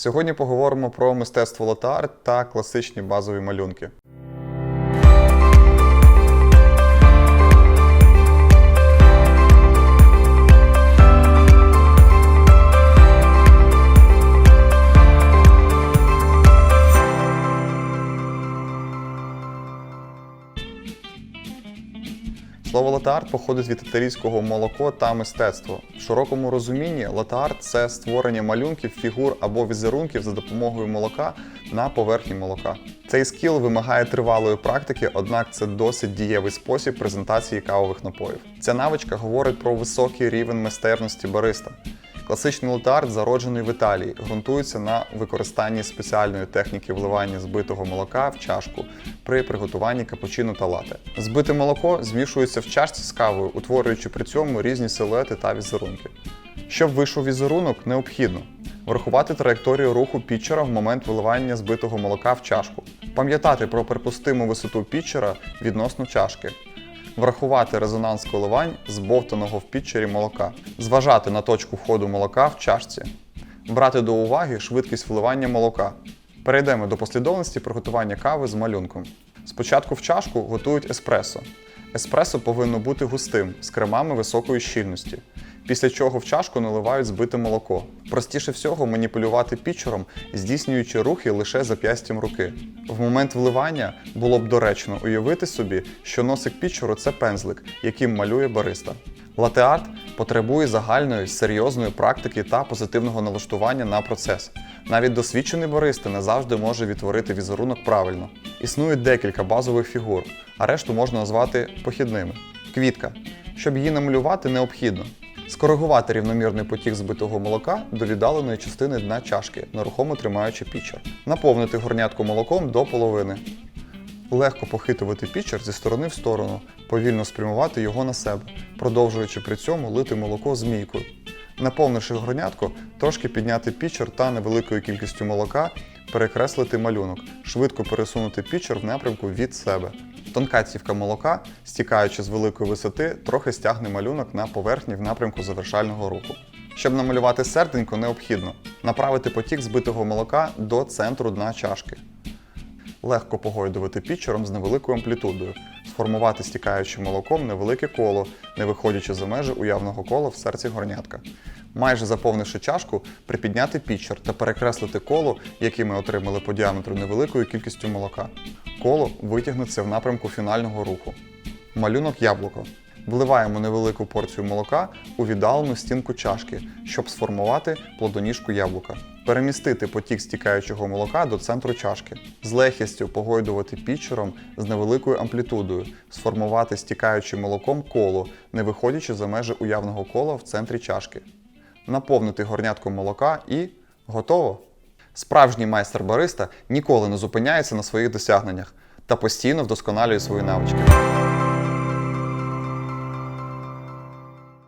Сьогодні поговоримо про мистецтво лотар та класичні базові малюнки. Слово латеарт походить від італійського молоко та мистецтво. В широкому розумінні латеарт це створення малюнків, фігур або візерунків за допомогою молока на поверхні молока. Цей скіл вимагає тривалої практики, однак це досить дієвий спосіб презентації кавових напоїв. Ця навичка говорить про високий рівень майстерності бариста. Класичний латарт, зароджений в Італії, ґрунтується на використанні спеціальної техніки вливання збитого молока в чашку при приготуванні капучино та лате. Збите молоко змішується в чашці з кавою, утворюючи при цьому різні силуети та візерунки. Щоб вийшов візерунок, необхідно врахувати траєкторію руху пітчера в момент виливання збитого молока в чашку, пам'ятати про припустиму висоту пітчера відносно чашки, врахувати резонанс коливань збовтаного в пітчері молока, зважати на точку входу молока в чашці, брати до уваги швидкість вливання молока. Перейдемо до послідовності приготування кави з малюнком. Спочатку в чашку готують еспресо. Еспресо повинно бути густим, з кремами високої щільності. Після чого в чашку наливають збите молоко. Простіше всього маніпулювати пічером, здійснюючи рухи лише зап'ястям руки. В момент вливання було б доречно уявити собі, що носик пічеру це пензлик, яким малює бариста. Латеарт потребує загальної серйозної практики та позитивного налаштування на процес. Навіть досвідчений бариста не завжди може відтворити візерунок правильно. Існує декілька базових фігур, а решту можна назвати похідними. Квітка. Щоб її намалювати, необхідно скоригувати рівномірний потік збитого молока до віддаленої частини дна чашки, нерухомо тримаючи пічер. Наповнити горнятку молоком до половини. Легко похитувати пічер зі сторони в сторону, повільно спрямувати його на себе, продовжуючи при цьому лити молоко змійкою. Наповнивши горнятку, трошки підняти пічер та невеликою кількістю молока перекреслити малюнок, швидко пересунути пічер в напрямку від себе. Тонка цівка молока, стікаючи з великої висоти, трохи стягне малюнок на поверхні в напрямку завершального руху. Щоб намалювати серденько, необхідно направити потік збитого молока до центру дна чашки легко погойдувати пічером з невеликою амплітудою, сформувати стікаючим молоком невелике коло, не виходячи за межі уявного кола в серці горнятка. Майже заповнивши чашку, припідняти пічер та перекреслити коло, яке ми отримали по діаметру невеликою кількістю молока. Коло витягнеться в напрямку фінального руху. Малюнок яблуко. Вливаємо невелику порцію молока у віддалену стінку чашки, щоб сформувати плодоніжку яблука. Перемістити потік стікаючого молока до центру чашки. З легкістю погойдувати пічером з невеликою амплітудою, сформувати стікаючим молоком коло, не виходячи за межі уявного кола в центрі чашки. Наповнити горнятком молока і готово! Справжній майстер бариста ніколи не зупиняється на своїх досягненнях та постійно вдосконалює свої навички.